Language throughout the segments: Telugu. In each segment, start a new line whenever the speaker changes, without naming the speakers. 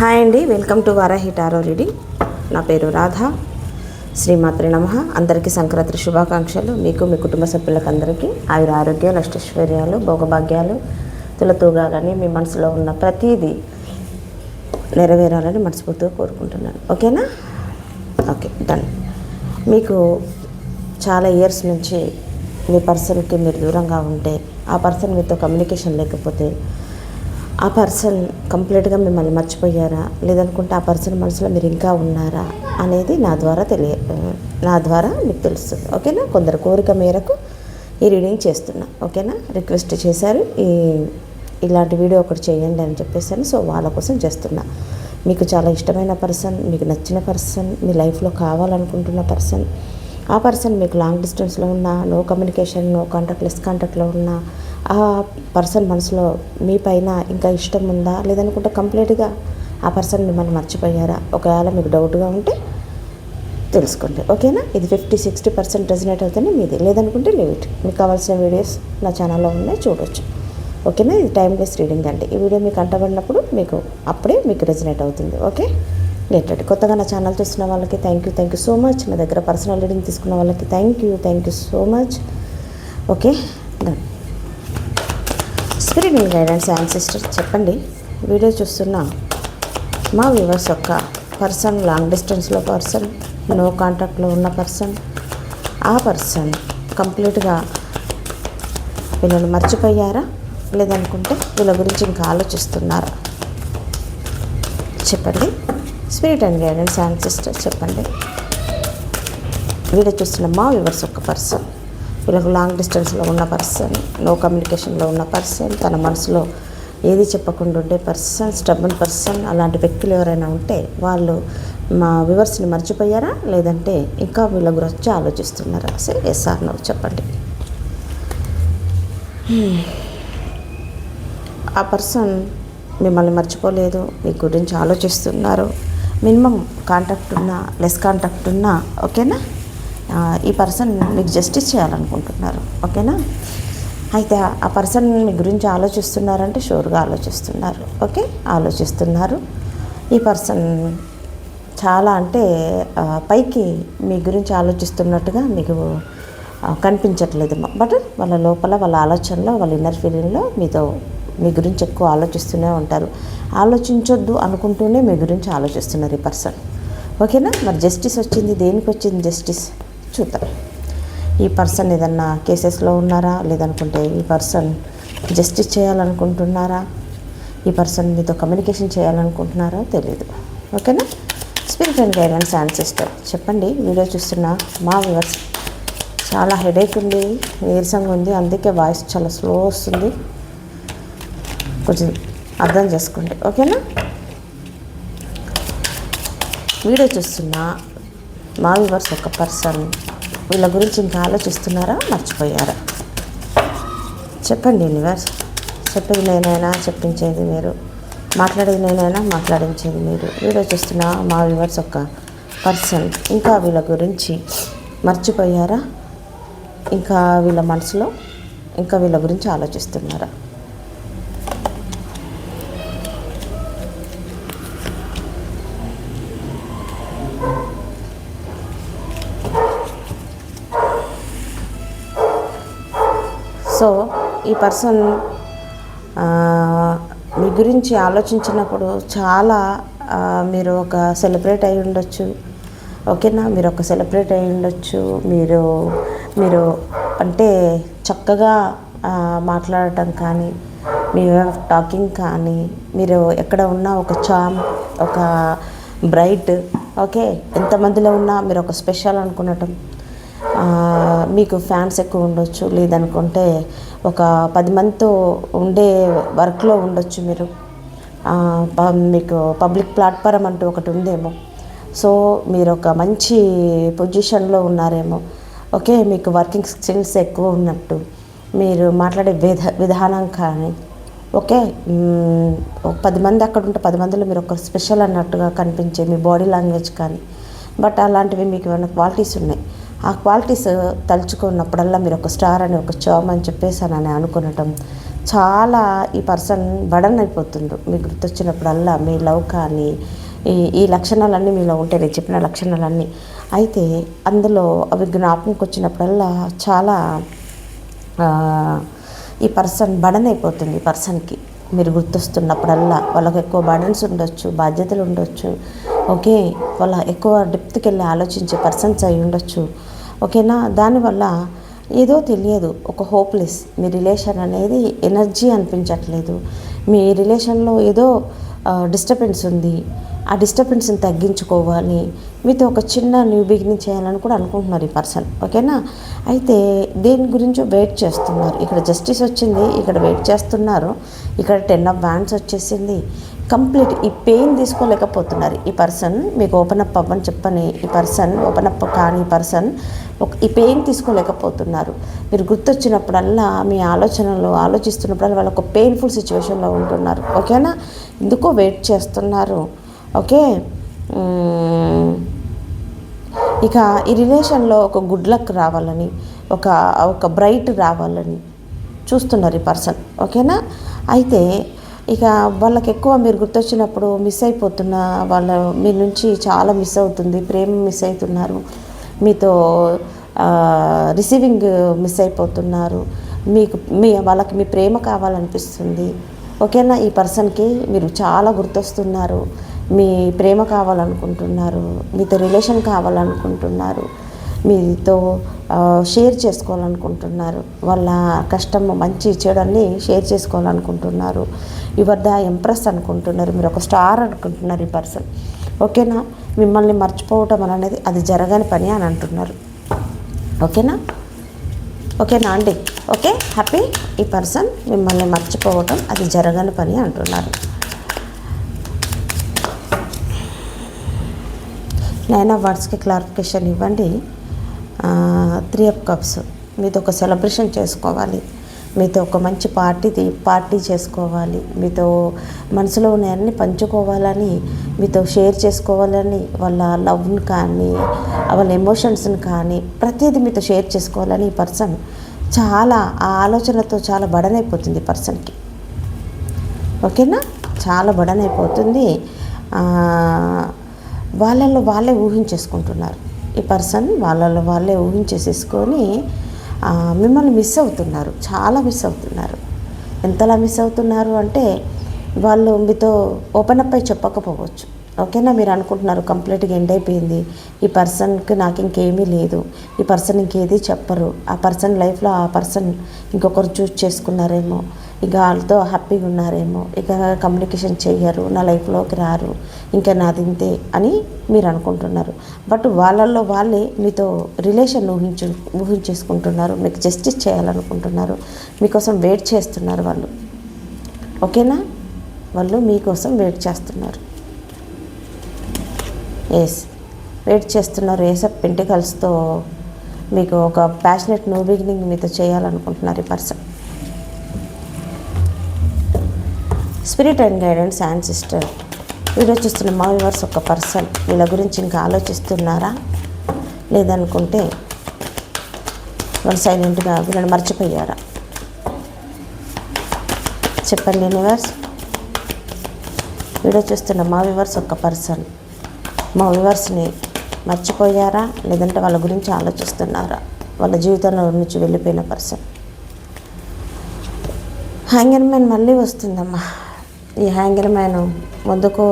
హాయ్ అండి welcome to Varahi tarot reading నా పేరు రాధ. శ్రీమాత్రి నమ. అందరికీ సంక్రాంతి శుభాకాంక్షలు. మీకు మీ కుటుంబ సభ్యులకు అందరికీ ఆయుర ఆరోగ్యాలు అష్టైశ్వర్యాలు భోగభాగ్యాలు తులతూగా కానీ మీ మనసులో ఉన్న ప్రతీది నెరవేరాలని మనస్ఫూర్తిగా కోరుకుంటున్నాను. ఓకేనా? Okay done. మీకు చాలా ఇయర్స్ నుంచి మీ పర్సన్కి మీరు దూరంగా ఉంటే ఆ పర్సన్ మీతో కమ్యూనికేషన్ లేకపోతే ఆ పర్సన్ కంప్లీట్గా మిమ్మల్ని మర్చిపోయారా? లేదనుకుంటే ఆ పర్సన్ మనసులో మీరు ఇంకా ఉన్నారా? అనేది నా ద్వారా తెలియ నా ద్వారా మీకు తెలుస్తుంది. ఓకేనా? కొందరు కోరిక మేరకు ఈ రీడింగ్ చేస్తున్నా. ఓకేనా? రిక్వెస్ట్ చేశారు. ఈ ఇలాంటి వీడియో ఒకటి చేయండి అని చెప్పేసాను సో వాళ్ళ కోసం చేస్తున్నా. మీకు చాలా ఇష్టమైన పర్సన్ మీకు నచ్చిన పర్సన్ మీ లైఫ్లో కావాలనుకుంటున్న పర్సన్. ఆ పర్సన్ మీకు లాంగ్ డిస్టెన్స్లో ఉన్న no communication no contact less కాంటాక్ట్లో ఉన్న ఆ పర్సన్ మనసులో మీ పైన ఇంకా ఇష్టం ఉందా? లేదనుకుంటే కంప్లీట్గా ఆ పర్సన్ మిమ్మల్ని మర్చిపోయారా? ఒకవేళ మీకు డౌట్గా ఉంటే తెలుసుకోండి. ఓకేనా? ఇది ఫిఫ్టీ సిక్స్టీ పర్సెంట్ రెజినేట్ అవుతుంది మీది. లేదనుకుంటే లిమిట్ మీకు కావాల్సిన వీడియోస్ నా ఛానల్లో ఉన్నాయి చూడొచ్చు. ఓకేనా? ఇది టైం లెస్ రీడింగ్ అండి. ఈ వీడియో మీకు అంటబడినప్పుడు మీకు అప్పుడే మీకు రెజినేట్ అవుతుంది. ఓకే? గెట్ కొత్తగా నా ఛానల్ చూస్తున్న వాళ్ళకి thank you thank you so much నా దగ్గర పర్సనల్ రీడింగ్ తీసుకున్న వాళ్ళకి thank you thank you so much okay? Done spirit guidance ancestor చెప్పండి. వీడియో చూస్తున్న మా వ్యూవర్స్ యొక్క పర్సన్ లాంగ్ డిస్టెన్స్లో పర్సన్ నో కాంటాక్ట్లో ఉన్న పర్సన్ ఆ పర్సన్ కంప్లీట్గా వీళ్ళని మర్చిపోయారా? లేదనుకుంటే వీళ్ళ గురించి ఇంకా ఆలోచిస్తున్నారా? చెప్పండి. స్పిరిట్ అండ్ గైడెన్స్ యాన్సిస్టర్ చెప్పండి. వీడియో చూస్తున్న మా వ్యూవర్స్ ఒక పర్సన్. వీళ్ళకు లాంగ్ డిస్టెన్స్లో ఉన్న పర్సన్ నో కమ్యూనికేషన్లో ఉన్న పర్సన్ తన మనసులో ఏది చెప్పకుండా ఉండే పర్సన్ స్టబన్ పర్సన్ అలాంటి వ్యక్తులు ఎవరైనా ఉంటే వాళ్ళు మా వివర్స్ని మర్చిపోయారా? లేదంటే ఇంకా వీళ్ళ గురించి ఆలోచిస్తున్నారా? సరే ఎస్ నాకు చెప్పండి. ఆ పర్సన్ మిమ్మల్ని మర్చిపోలేదు మీ గురించి ఆలోచిస్తున్నారు. మినిమం కాంటాక్ట్ ఉన్నా లెస్ కాంటాక్ట్ ఉన్నా ఓకేనా ఈ పర్సన్ మీకు జస్టిస్ చేయాలనుకుంటున్నారు. ఓకేనా? అయితే ఆ పర్సన్ మీ గురించి ఆలోచిస్తున్నారంటే షూర్గా ఆలోచిస్తున్నారు. ఓకే? ఆలోచిస్తున్నారు. ఈ పర్సన్ చాలా అంటే పైకి మీ గురించి ఆలోచిస్తున్నట్టుగా మీకు కనిపించట్లేదు. బట్ వాళ్ళ లోపల వాళ్ళ ఆలోచనలో వాళ్ళ ఇన్నర్ ఫీలింగ్లో మీతో మీ గురించి ఎక్కువ ఆలోచిస్తూనే ఉంటారు. ఆలోచించొద్దు అనుకుంటూనే మీ గురించి ఆలోచిస్తున్నారు ఈ పర్సన్. ఓకేనా? మరి జస్టిస్ వచ్చింది దేనికి వచ్చింది జస్టిస్ చూద్దాం. ఈ పర్సన్ ఏదన్నా కేసెస్లో ఉన్నారా? లేదనుకుంటే ఈ పర్సన్ జస్టిస్ చేయాలనుకుంటున్నారా? ఈ పర్సన్ మీతో కమ్యూనికేషన్ చేయాలనుకుంటున్నారో? తెలియదు ఓకేనా? Spirit and guidance ancestor. చెప్పండి వీడియో చూస్తున్న మా వ్యూవర్స్. చాలా హెడేక్ ఉంది నీరసంగా ఉంది అందుకే వాయిస్ చాలా స్లో వస్తుంది. కొంచెం అర్థం చేసుకోండి. ఓకేనా? వీడియో చూస్తున్న మా వ్యూవర్స్ ఒక పర్సన్ వీళ్ళ గురించి ఇంకా ఆలోచిస్తున్నారా? మర్చిపోయారా? చెప్పండి యూనివర్స్. చెప్పేది నేనైనా చెప్పించేది మీరు. మాట్లాడేది నేనైనా మాట్లాడించేది మీరు. వీడియో చూస్తున్న మా వ్యూవర్స్ ఒక పర్సన్ ఇంకా వీళ్ళ గురించి మర్చిపోయారా? ఇంకా వీళ్ళ మనసులో ఇంకా వీళ్ళ గురించి ఆలోచిస్తున్నారా? సో ఈ పర్సన్ మీ గురించి ఆలోచించినప్పుడు చాలా మీరు ఒక సెలబ్రేట్ అయి ఉండొచ్చు. ఓకేనా? మీరు ఒక సెలబ్రేట్ అయి ఉండొచ్చు. మీరు మీరు అంటే చక్కగా మాట్లాడటం కానీ మీ టాకింగ్ కానీ మీరు ఎక్కడ ఉన్నా ఒక చామ్ ఒక బ్రైట్ ఓకే? ఎంతమందిలో ఉన్నా మీరు ఒక స్పెషల్ అనుకునటం. మీకు ఫ్యాన్స్ ఎక్కువ ఉండొచ్చు లేదనుకుంటే ఒక పది మందితో ఉండే వర్క్లో ఉండొచ్చు మీరు. మీకు పబ్లిక్ ప్లాట్ఫారం అంటూ ఒకటి ఉందేమో. సో మీరు ఒక మంచి పొజిషన్లో ఉన్నారేమో. ఓకే మీకు వర్కింగ్ స్కిల్స్ ఎక్కువ ఉన్నట్టు మీరు మాట్లాడే విధ విధానం కానీ ఓకే ఒక పది మంది అక్కడ ఉంటే పది మందిలో మీరు ఒక స్పెషల్ అన్నట్టుగా కనిపించే మీ బాడీ లాంగ్వేజ్ కానీ బట్ అలాంటివి మీకు ఏమైనా క్వాలిటీస్ ఉన్నాయి. ఆ క్వాలిటీస్ తలుచుకున్నప్పుడల్లా మీరు ఒక స్టార్ అని ఒక చామ్ అని చెప్పేసి అని అనుకునటం చాలా ఈ పర్సన్ బడన్ అయిపోతుండ్రు మీకు గుర్తొచ్చినప్పుడల్లా మీ లవ్ కానీ ఈ ఈ లక్షణాలన్నీ మీలో ఉంటాయి నేను చెప్పిన లక్షణాలన్నీ. అయితే అందులో అవి జ్ఞాపకంకి వచ్చినప్పుడల్లా చాలా ఈ పర్సన్ బడన్ అయిపోతుంది ఈ పర్సన్కి మీరు గుర్తొస్తున్నప్పుడల్లా వాళ్ళకి ఎక్కువ బర్డన్స్ ఉండొచ్చు బాధ్యతలు ఉండొచ్చు. ఓకే? వాళ్ళ ఎక్కువ డెప్త్కి వెళ్ళి ఆలోచించే పర్సన్స్ అయి ఉండొచ్చు. ఓకేనా దానివల్ల ఏదో తెలియదు. ఒక హోప్లెస్ మీ రిలేషన్ అనేది ఎనర్జీ అనిపించట్లేదు. మీ రిలేషన్లో ఏదో డిస్టర్బెన్స్ ఉంది. ఆ డిస్టర్బెన్స్ని తగ్గించుకోవాలి. మీతో ఒక చిన్న న్యూ బిగినింగ్ చేయాలని కూడా అనుకుంటున్నారు ఈ పర్సన్ ఓకేనా? అయితే దేని గురించో వెయిట్ చేస్తున్నారు. ఇక్కడ జస్టిస్ వచ్చింది ఇక్కడ వెయిట్ చేస్తున్నారు. ఇక్కడ టెన్ ఆఫ్ బ్యాండ్స్ వచ్చేసింది. కంప్లీట్ ఈ పెయిన్ తీసుకోలేకపోతున్నారు ఈ పర్సన్ మీకు ఓపెన్ అప్ అవ్వని చెప్పని ఈ పర్సన్ ఓపెన్ అప్ కాని ఈ పర్సన్ ఒక ఈ పెయిన్ తీసుకోలేకపోతున్నారు. మీరు గుర్తొచ్చినప్పుడల్లా మీ ఆలోచనలు ఆలోచిస్తున్నప్పుడల్లా వాళ్ళు ఒక పెయిన్ఫుల్ సిచ్యువేషన్లో ఉంటున్నారు. ఓకేనా? ఎందుకో వెయిట్ చేస్తున్నారు. ఓకే? ఇక ఈ రిలేషన్లో ఒక గుడ్ లక్ రావాలని ఒక ఒక బ్రైట్ రావాలని చూస్తున్నారు ఈ పర్సన్. ఓకేనా? అయితే ఇక వాళ్ళకి ఎక్కువ మీరు గుర్తొచ్చినప్పుడు మిస్ అయిపోతున్న వాళ్ళ మీ నుంచి చాలా మిస్ అవుతుంది ప్రేమ మిస్ అవుతున్నారు మీతో రిసీవింగ్ మిస్ అయిపోతున్నారు మీకు మీ వాళ్ళకి మీ ప్రేమ కావాలనిపిస్తుంది. ఓకేనా? ఈ పర్సన్కి మీరు చాలా గుర్తొస్తున్నారు. మీ ప్రేమ కావాలనుకుంటున్నారు మీతో రిలేషన్ కావాలనుకుంటున్నారు మీతో షేర్ చేసుకోవాలనుకుంటున్నారు వాళ్ళ కష్టం మంచి చెడన్ని షేర్ చేసుకోవాలనుకుంటున్నారు. యువర్ ద ఎంప్రెస్ అనుకుంటున్నారు మీరు ఒక స్టార్ అనుకుంటున్నారు ఈ పర్సన్ ఓకేనా మిమ్మల్ని మర్చిపోవటం అనేది అది జరగని పని అని అంటున్నారు. ఓకేనా ఓకేనా అండి. ఓకే హ్యాపీ ఈ పర్సన్ మిమ్మల్ని మర్చిపోవటం అది జరగని పని అంటున్నారు. నైన్ ఆఫ్ వర్డ్స్కి క్లారిఫికేషన్ ఇవ్వండి. Three of cups. మీతో ఒక సెలబ్రేషన్ చేసుకోవాలి. మీతో ఒక మంచి పార్టీ పార్టీ చేసుకోవాలి. మీతో మనసులో ఉన్నాయన్నీ పంచుకోవాలని మీతో షేర్ చేసుకోవాలని వాళ్ళ లవ్ని కానీ వాళ్ళ ఎమోషన్స్ని కానీ ప్రతిదీ మీతో షేర్ చేసుకోవాలని ఈ పర్సన్ చాలా ఆ ఆలోచనతో చాలా బడనైపోతుంది అయిపోతుంది పర్సన్కి. ఓకేనా? చాలా బడన్ అయిపోతుంది వాళ్ళల్లో వాళ్ళే ఊహించేసుకుంటున్నారు. ఈ పర్సన్ వాళ్ళల్లో వాళ్ళే ఊహించేసేసుకొని మిమ్మల్ని మిస్ అవుతున్నారు. చాలా మిస్ అవుతున్నారు. ఎంతలా మిస్ అవుతున్నారు అంటే వాళ్ళు మీతో ఓపెన్ అప్ అయి చెప్పకపోవచ్చు. ఓకేనా? మీరు అనుకుంటున్నారు కంప్లీట్గా ఎండ్ అయిపోయింది. ఈ పర్సన్కి నాకు ఇంకేమీ లేదు. ఈ పర్సన్ ఇంకేది చెప్పరు. ఆ పర్సన్ లైఫ్లో ఆ పర్సన్ ఇంకొకరు చూస్ చేసుకున్నారేమో. ఇక వాళ్ళతో హ్యాపీగా ఉన్నారేమో. ఇక కమ్యూనికేషన్ చెయ్యరు నా లైఫ్లోకి రారు ఇంకా నాది ఇంతే అని మీరు అనుకుంటున్నారు. బట్ వాళ్ళల్లో వాళ్ళే మీతో రిలేషన్ ఊహించు ఊహించేసుకుంటున్నారు మీకు జస్టిస్ చేయాలనుకుంటున్నారు మీకోసం వెయిట్ చేస్తున్నారు వాళ్ళు. ఓకేనా? వాళ్ళు మీకోసం వెయిట్ చేస్తున్నారు. ఎస్ వెయిట్ చేస్తున్నారు ఏసప్ పెంటికల్స్తో మీకు ఒక ప్యాషనెట్ నో బిగినింగ్ మీతో చేయాలనుకుంటున్నారు ఈ person spirit and guidance and sister. Video చూస్తున్న మా వ్యూవర్స్ ఒక పర్సన్ వీళ్ళ గురించి ఇంకా ఆలోచిస్తున్నారా? లేదనుకుంటే వాళ్ళు సైలెంట్గా వీళ్ళని మర్చిపోయారా? చెప్పండి యూనివర్స్. వీడియో చూస్తున్న మా వ్యూవర్స్ ఒక పర్సన్ మా వ్యూవర్స్ని మర్చిపోయారా? లేదంటే వాళ్ళ గురించి ఆలోచిస్తున్నారా? వాళ్ళ జీవితంలో నుంచి వెళ్ళిపోయిన పర్సన్. హ్యాంగర్ మ్యాన్ మళ్ళీ వస్తుందమ్మా. ఈ హ్యాంగర్ మ్యాన్ ముందుకు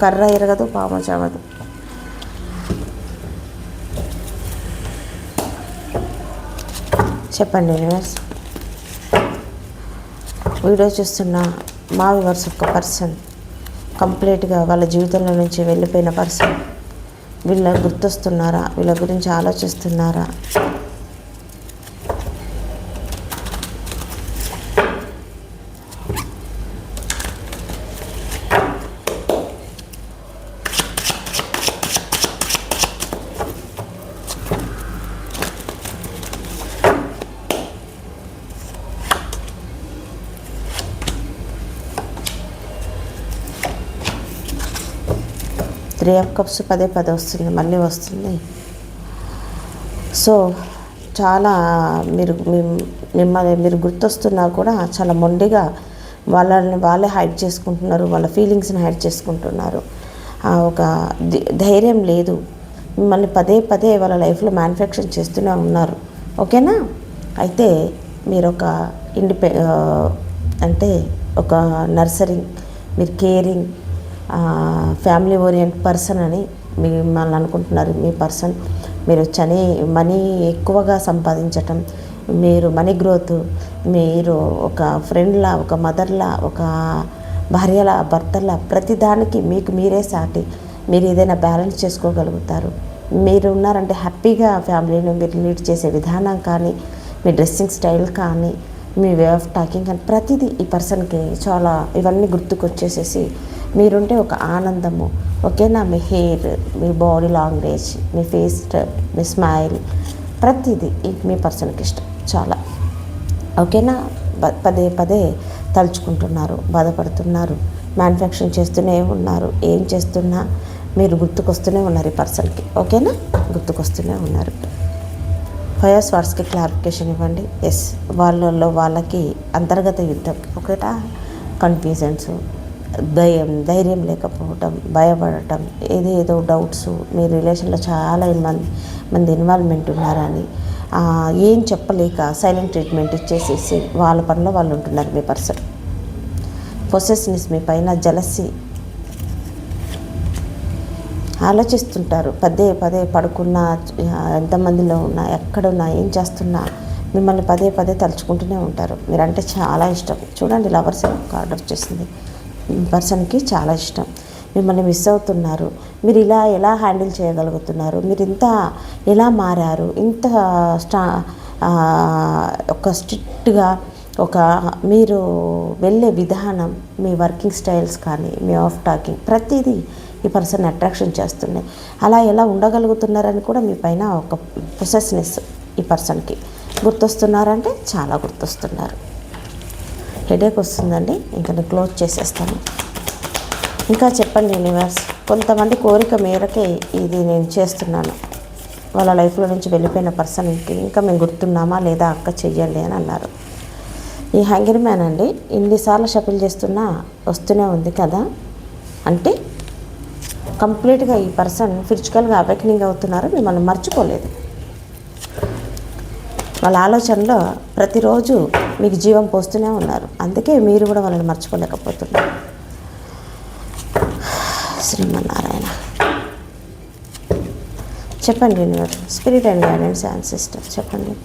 కర్ర ఎరగదు పాము చవదు. చెప్పండి యూనివర్స్ వీడియో చూస్తున్న మా వివర్స్ ఒక పర్సన్ కంప్లీట్గా వాళ్ళ జీవితంలో నుంచి వెళ్ళిపోయిన పర్సన్ వీళ్ళ గుర్తొస్తున్నారా? వీళ్ళ గురించి ఆలోచిస్తున్నారా? త్రీ ఆఫ్ కప్స్ పదే పదే వస్తుంది మళ్ళీ వస్తుంది. సో చాలా మీరు మిమ్మల్ని మీరు గుర్తొస్తున్నా కూడా చాలా మొండిగా వాళ్ళని వాళ్ళే హైడ్ చేసుకుంటున్నారు వాళ్ళ ఫీలింగ్స్ని హైడ్ చేసుకుంటున్నారు. ఆ ఒక ధైర్యం లేదు. మిమ్మల్ని పదే పదే వాళ్ళ లైఫ్లో మ్యానుఫ్యాక్చర్ చేస్తూనే ఉన్నారు. ఓకేనా? అయితే మీరు ఒక ఇండిపె అంటే ఒక నర్సరింగ్ మీరు కేరింగ్ ఫ్యామిలీ ఓరియంట్ పర్సన్ అని మిమ్మల్ని అనుకుంటున్నారు. మీ పర్సన్ మీరు చని మనీ ఎక్కువగా సంపాదించటం మీరు మనీ గ్రోత్ మీరు ఒక ఫ్రెండ్లా ఒక మదర్లా ఒక భార్యలా భర్తలా ప్రతిదానికి మీకు మీరే సాటి మీరు ఏదైనా బ్యాలెన్స్ చేసుకోగలుగుతారు. మీరు ఉన్నారంటే హ్యాపీగా ఫ్యామిలీని మీరు లీడ్ చేసే విధానం కానీ మీ డ్రెస్సింగ్ స్టైల్ కానీ మీ వే ఆఫ్ టాకింగ్ కానీ ప్రతిదీ ఈ పర్సన్కి చాలా ఇవన్నీ గుర్తుకొచ్చేసేసి మీరుంటే ఒక ఆనందము. ఓకేనా మీ హెయిర్ మీ బాడీ లాంగ్వేజ్ మీ ఫేస్ మీ స్మైల్ ప్రతిదీ మీ పర్సన్కి ఇష్టం. చాలా. ఓకేనా? ప- పదే పదే తలుచుకుంటున్నారు బాధపడుతున్నారు మ్యానుఫ్యాక్చరింగ్ చేస్తూనే ఉన్నారు ఏం చేస్తున్నా మీరు గుర్తుకొస్తూనే ఉన్నారు ఈ పర్సన్కి ఓకేనా? గుర్తుకొస్తూనే ఉన్నారు. ఫైవ్ వాట్స్కి క్లారిఫికేషన్ ఇవ్వండి. ఎస్ వాళ్ళల్లో వాళ్ళకి అంతర్గత యుద్ధం. ఒకట కన్ఫ్యూజన్స్ దయం ధైర్యం లేకపోవటం భయపడటం ఏదేదో డౌట్స్. మీ రిలేషన్లో చాలా మంది మంది ఇన్వాల్వ్మెంట్ ఉన్నారని. ఏం చెప్పలేక సైలెంట్ ట్రీట్మెంట్ ఇచ్చేసేసి వాళ్ళ పనిలో వాళ్ళు ఉంటున్నారు మీ పర్సన్. పొసెస్నెస్ మీ పైన జలసి ఆలోచిస్తుంటారు. పదే పదే పడుకున్నా ఎంతమందిలో ఉన్నా ఎక్కడున్నా ఏం చేస్తున్నా మిమ్మల్ని పదే పదే తలుచుకుంటూనే ఉంటారు. మీరంటే చాలా ఇష్టం. చూడండి లవర్స్ కార్డ్ వచ్చేసింది. పర్సన్కి చాలా ఇష్టం. మిమ్మల్ని మిస్ అవుతున్నారు. మీరు ఇలా ఎలా హ్యాండిల్ చేయగలుగుతున్నారు? మీరు ఇంత ఎలా మారారు? ఇంత స్టా ఒక స్ట్రిక్ట్గా ఒక మీరు వెళ్ళే విధానం మీ వర్కింగ్ స్టైల్స్ కానీ మీ ఆఫ్ టాకింగ్ ప్రతిదీ ఈ పర్సన్ అట్రాక్షన్ చేస్తున్నాయి అలా ఎలా ఉండగలుగుతున్నారని కూడా మీ పైన ఒక ప్రొసెస్నెస్ ఈ పర్సన్కి గుర్తొస్తున్నారంటే చాలా గుర్తొస్తున్నారు. హెడేక్ వస్తుందండి. ఇంకా నేను క్లోజ్ చేసేస్తాను. ఇంకా చెప్పండి యూనివర్స్ కొంతమంది కోరిక మేరకే ఇది నేను చేస్తున్నాను. వాళ్ళ లైఫ్లో నుంచి వెళ్ళిపోయిన పర్సన్కి ఇంకా మేము గుర్తున్నామా లేదా అక్క చెయ్యండి అని అన్నారు. ఈ హ్యాంగర్ మ్యాన్ అండి ఇన్నిసార్లు షఫిల్ చేస్తున్నా వస్తూనే ఉంది కదా? అంటే కంప్లీట్గా ఈ పర్సన్ ఫిజికల్గా అవేకనింగ్ అవుతున్నారు మిమ్మల్ని మర్చిపోలేదు. వాళ్ళ ఆలోచనలో ప్రతిరోజు మీకు జీవం పోస్తూనే ఉన్నారు. అందుకే మీరు కూడా వాళ్ళని మర్చిపోలేకపోతున్నారు. శ్రీమన్నారాయణ. చెప్పండి universe spirit and guidance and sister చెప్పండి.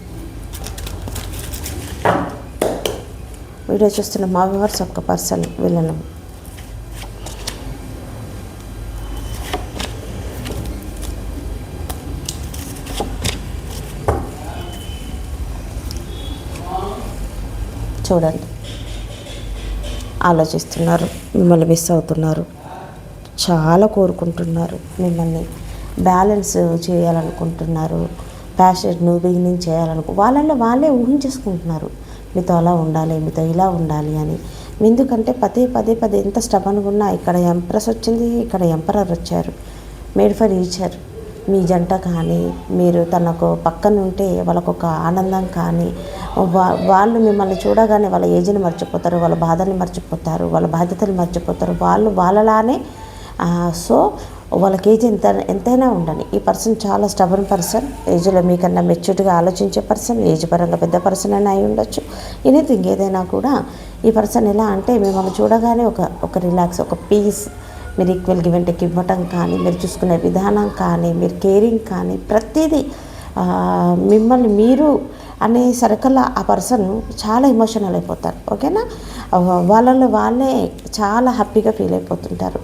వీడియో చూస్తున్న మా వ్యూవర్స్ ఒక్క పర్సన్ వీళ్ళను చూడండి. ఆలోచిస్తున్నారు మిమ్మల్ని మిస్ అవుతున్నారు. చాలా కోరుకుంటున్నారు మిమ్మల్ని. బ్యాలెన్స్ చేయాలనుకుంటున్నారు. ప్యాషన్ను బిగినింగ్ చేయాలనుకు వాళ్ళల్లో వాళ్ళే ఊహించేసుకుంటున్నారు. మీతో అలా ఉండాలి మీతో ఇలా ఉండాలి అని. ఎందుకంటే పదే పదే పదే ఎంత స్టబన్గా ఉన్నా ఇక్కడ ఎంప్రెస్ వచ్చింది ఇక్కడ ఎంపరర్ వచ్చారు. మేడ్ ఫర్ ఈచర్ మీ జంట కానీ మీరు తనకు పక్కన ఉంటే వాళ్ళకు ఒక ఆనందం కానీ వా- వాళ్ళు మిమ్మల్ని చూడగానే వాళ్ళ ఏజ్ని మర్చిపోతారు వాళ్ళ బాధని మర్చిపోతారు వాళ్ళ బాధ్యతలు మర్చిపోతారు. వాళ్ళు వాళ్ళలానే సో వాళ్ళకి ఏజ్ ఎంత ఎంతైనా ఉండని ఈ పర్సన్ చాలా స్టబర్న్ పర్సన్. ఏజ్లో మీకన్నా మెచ్యూర్డ్గా ఆలోచించే పర్సన్ ఏజ్ పరంగా పెద్ద పర్సన్ అయినా అయి ఉండొచ్చు. ఎనీథింగ్ ఏదైనా కూడా ఈ పర్సన్ ఎలా అంటే మిమ్మల్ని చూడగానే ఒక ఒక రిలాక్స్ ఒక పీస్ మీరు ఈక్వల్ గివ్ అండ్ ఇవ్వటం కానీ మీరు చూసుకునే విధానం కానీ మీరు కేరింగ్ కానీ ప్రతిదీ మిమ్మల్ని మీరు అనే సరికల్లా ఆ పర్సన్ చాలా ఎమోషనల్ అయిపోతారు. ఓకేనా? ఆ, వాళ్ళలో వాళ్ళే చాలా హ్యాపీగా ఫీల్ అయిపోతుంటారు.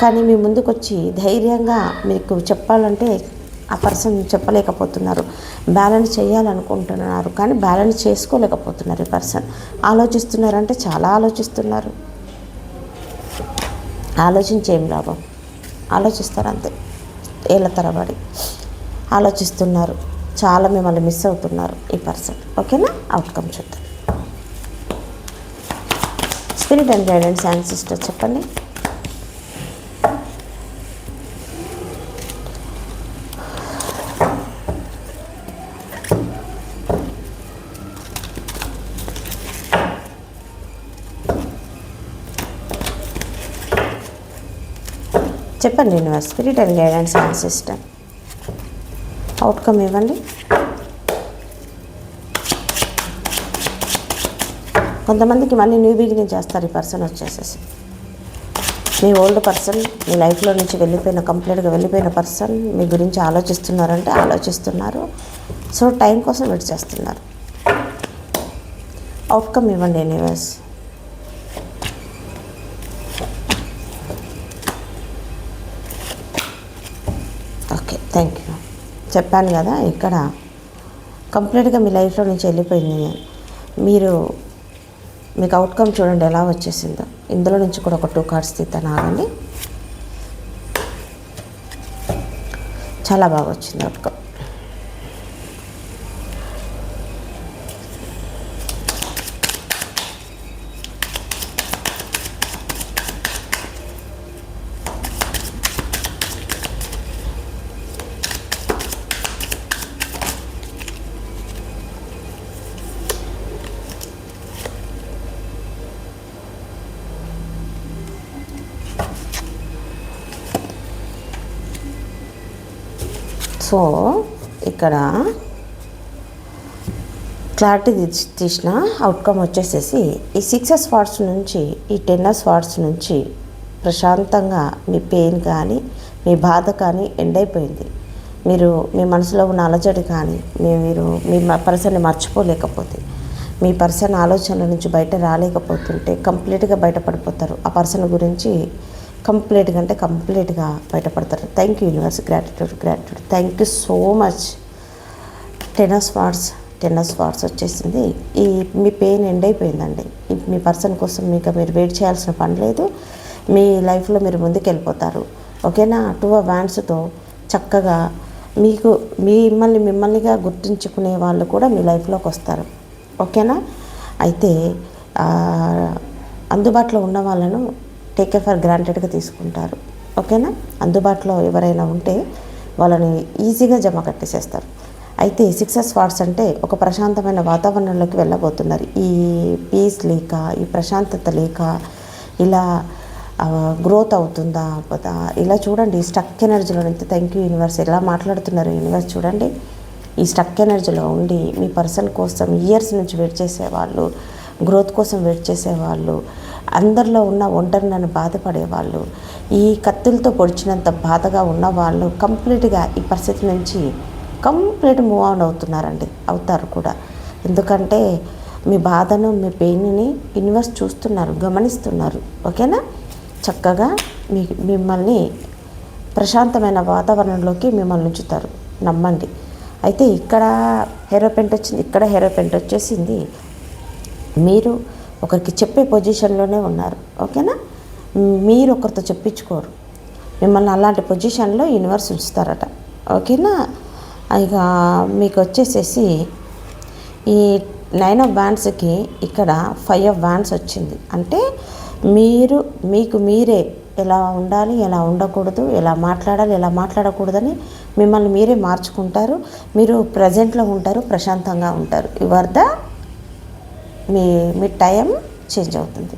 కానీ మీ ముందుకు వచ్చి ధైర్యంగా మీకు చెప్పాలంటే ఆ పర్సన్ చెప్పలేకపోతున్నారు. బ్యాలెన్స్ చేయాలనుకుంటున్నారు. కానీ బ్యాలెన్స్ చేసుకోలేకపోతున్నారు ఈ పర్సన్ ఆలోచిస్తున్నారంటే చాలా ఆలోచిస్తున్నారు. ఆలోచించి ఏం లాభం? ఆలోచిస్తారు అంతే. ఏళ్ళ తరబడి ఆలోచిస్తున్నారు. చాలా మిమ్మల్ని మిస్ అవుతున్నారు ఈ పర్సన్. ఓకేనా? అవుట్కమ్ చూద్దాం. Spirit and guidance ancestor sister చెప్పండి. చెప్పండి universe spirit and guidance and system outcome ఇవ్వండి. కొంతమందికి మళ్ళీ న్యూ బిగినింగ్ చేస్తారు ఈ పర్సన్ వచ్చేసేసి. మీ ఓల్డ్ పర్సన్ మీ లైఫ్లో నుంచి వెళ్ళిపోయిన కంప్లీట్గా వెళ్ళిపోయిన పర్సన్ మీ గురించి ఆలోచిస్తున్నారంటే ఆలోచిస్తున్నారు. సో టైం కోసం వెయిట్ చేస్తున్నారు. అవుట్కమ్ ఇవ్వండి యూనివర్స్ ఓకే థ్యాంక్ యూ చెప్పాను కదా ఇక్కడ కంప్లీట్గా మీ లైఫ్లో నుంచి వెళ్ళిపోయింది మీరు మీకు అవుట్కమ్ చూడండి ఎలా వచ్చేసిందో. ఇందులో నుంచి కూడా ఒక టూ కార్డ్స్ తీస్తాను ఆగండి. చాలా బాగా వచ్చింది అవుట్కమ్ సో ఇక్కడ క్లారిటీ తీసిన అవుట్కమ్ వచ్చేసేసి ఈ సిక్స్ వార్డ్స్ నుంచి ఈ టెన్నర్స్ వార్డ్స్ నుంచి ప్రశాంతంగా మీ పెయిన్ కానీ మీ బాధ కానీ ఎండ్ అయిపోయింది. మీరు మీ మనసులో ఉన్న అలజడి కానీ మీ మీరు మీ పర్సన్ని మర్చిపోలేకపోతే మీ పర్సన్ ఆలోచనల నుంచి బయట రాలేకపోతుంటే కంప్లీట్గా బయటపడిపోతారు. ఆ పర్సన్ గురించి కంప్లీట్గా అంటే కంప్లీట్గా బయటపడతారు. Thank you universe gratitude gratitude thank you so much ten of swords ten of swords వచ్చేసింది. ఈ మీ పెయిన్ ఎండ్ అయిపోయిందండి. మీ పర్సన్ కోసం మీకు మీరు వెయిట్ చేయాల్సిన పని లేదు. మీ లైఫ్లో మీరు ముందుకు వెళ్ళిపోతారు ఓకేనా టూ వ్యాన్స్తో చక్కగా మీకు మిమ్మల్ని మిమ్మల్నిగా గుర్తుంచుకునే వాళ్ళు కూడా మీ లైఫ్లోకి వస్తారు. ఓకేనా? అయితే అందుబాటులో ఉన్న వాళ్ళను టేక్ ఫర్ గ్రాంటెడ్గా తీసుకుంటారు. ఓకేనా అందుబాటులో ఎవరైనా ఉంటే వాళ్ళని ఈజీగా జమ కట్టేసేస్తారు. అయితే సిక్సెస్ వార్డ్స్ అంటే ఒక ప్రశాంతమైన వాతావరణంలోకి వెళ్ళబోతున్నారు. ఈ పీస్ లేక ఈ ప్రశాంతత లేక ఇలా గ్రోత్ అవుతుందా? అవ్వదా ఇలా చూడండి. స్టక్ ఎనర్జీలో నుంచి థ్యాంక్ యూ యూనివర్స్ ఎలా మాట్లాడుతున్నారు యూనివర్స్ చూడండి. ఈ స్టక్ ఎనర్జీలో ఉండి మీ పర్సన్ కోసం ఇయర్స్ నుంచి వెయిట్ చేసేవాళ్ళు గ్రోత్ కోసం వెయిట్ చేసేవాళ్ళు అందరిలో ఉన్న ఒంటరినని బాధపడేవాళ్ళు ఈ కత్తులతో పొడిచినంత బాధగా ఉన్న వాళ్ళు కంప్లీట్గా ఈ పరిస్థితి నుంచి కంప్లీట్ మూవ్ ఆన్ అవుతున్నారండి అవుతారు కూడా. ఎందుకంటే మీ బాధను మీ పెయిన్ని యూనివర్స్ చూస్తున్నారు గమనిస్తున్నారు ఓకేనా? చక్కగా మీ మిమ్మల్ని ప్రశాంతమైన వాతావరణంలోకి మిమ్మల్ని ఉంచుతారు నమ్మండి. అయితే ఇక్కడ హెరో పెంట్ వచ్చింది ఇక్కడ హెరో పెంట్ వచ్చేసింది మీరు ఒకరికి చెప్పే పొజిషన్లోనే ఉన్నారు. ఓకేనా? మీరు ఒకరితో చెప్పించుకోరు. మిమ్మల్ని అలాంటి పొజిషన్లో యూనివర్స్ ఉంచుతారట. ఓకేనా? ఇక మీకు వచ్చేసేసి ఈ నైన్ ఆఫ్ బ్యాండ్స్కి ఇక్కడ ఫైవ్ ఆఫ్ బ్యాండ్స్ వచ్చింది. అంటే మీరు మీకు మీరే ఎలా ఉండాలి ఎలా ఉండకూడదు ఎలా మాట్లాడాలి ఎలా మాట్లాడకూడదని మిమ్మల్ని మీరే మార్చుకుంటారు. మీరు ప్రజెంట్లో ఉంటారు ప్రశాంతంగా ఉంటారు. ఇవర్ ద మీ మీ టైం చేంజ్ అవుతుంది.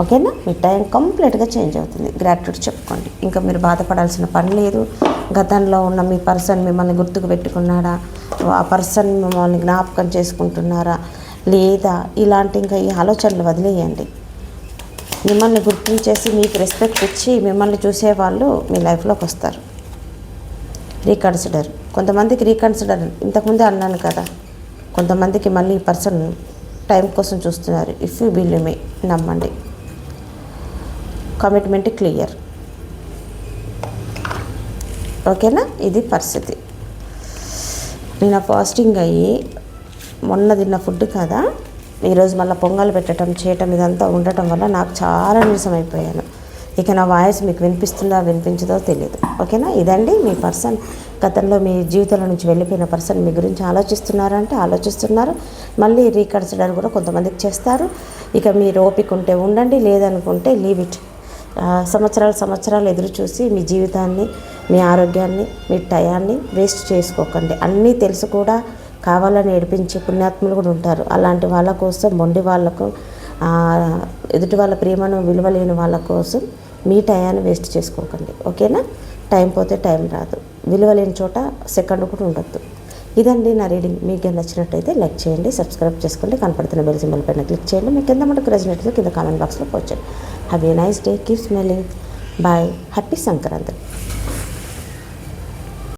ఓకేనా మీ టైం కంప్లీట్గా చేంజ్ అవుతుంది. గ్రాట్యుడ్ చెప్పుకోండి. ఇంకా మీరు బాధపడాల్సిన పని లేదు. గతంలో ఉన్న మీ పర్సన్ మిమ్మల్ని గుర్తుకు పెట్టుకున్నాడా ఆ పర్సన్ మిమ్మల్ని జ్ఞాపకం చేసుకుంటున్నారా? లేదా? ఇలాంటి ఇంకా ఈ ఆలోచనలు వదిలేయండి. మిమ్మల్ని గుర్తించేసి మీకు రెస్పెక్ట్ ఇచ్చి మిమ్మల్ని చూసేవాళ్ళు మీ లైఫ్లోకి వస్తారు. రీకన్సిడర్ కొంతమందికి రీకన్సిడర్ ఇంతకుముందే అన్నాను కదా. కొంతమందికి మళ్ళీ ఈ పర్సన్ టైం కోసం చూస్తున్నారు. ఇఫ్ యూ బిలీవ్ మీ నమ్మండి. కమిట్మెంట్ క్లియర్ ఓకేనా? ఇది పరిస్థితి. నేను ఫాస్టింగ్ అయ్యి మొన్న తిన్న ఫుడ్ కదా? ఈరోజు మళ్ళీ పొంగల్ పెట్టడం చేయటం ఇదంతా ఉండటం వల్ల నాకు చాలా నీరసం అయిపోయాను. ఇక నా వాయిస్ మీకు వినిపిస్తుందా వినిపించదో తెలియదు ఓకేనా? ఇదండి మీ పర్సన్ గతంలో మీ జీవితంలో నుంచి వెళ్ళిపోయిన పర్సన్ మీ గురించి ఆలోచిస్తున్నారంటే ఆలోచిస్తున్నారు. మళ్ళీ రీకన్సిడర్ కూడా కొంతమందికి చేస్తారు. ఇక మీరు ఓపిక ఉంటే ఉండండి లేదనుకుంటే లీవ్ ఇట్. సంవత్సరాలు సంవత్సరాలు ఎదురు చూసి మీ జీవితాన్ని మీ ఆరోగ్యాన్ని మీ టయాన్ని వేస్ట్ చేసుకోకండి. అన్నీ తెలుసు కూడా కావాలని ఏడిపించే పుణ్యాత్ములు కూడా ఉంటారు. అలాంటి వాళ్ళ కోసం మొండి వాళ్ళకు ఎదుటి వాళ్ళ ప్రేమను విలువలేని వాళ్ళ కోసం మీ టయాన్ని వేస్ట్ చేసుకోకండి ఓకేనా? టైం పోతే టైం రాదు. విలువ లేని చోట సెకండ్ కూడా ఉండొద్దు. ఇదండి నా రీడింగ్. మీకు నచ్చినట్టయితే లైక్ చేయండి సబ్స్క్రైబ్ చేసుకోండి కనపడుతున్న బెల్ సింబల్ పైన క్లిక్ చేయండి. మీకు కింద మనకు రెజినెట్గా కింద కామెంట్ బాక్స్లో పోచండి have a nice day keep smiling bye happy Sankranti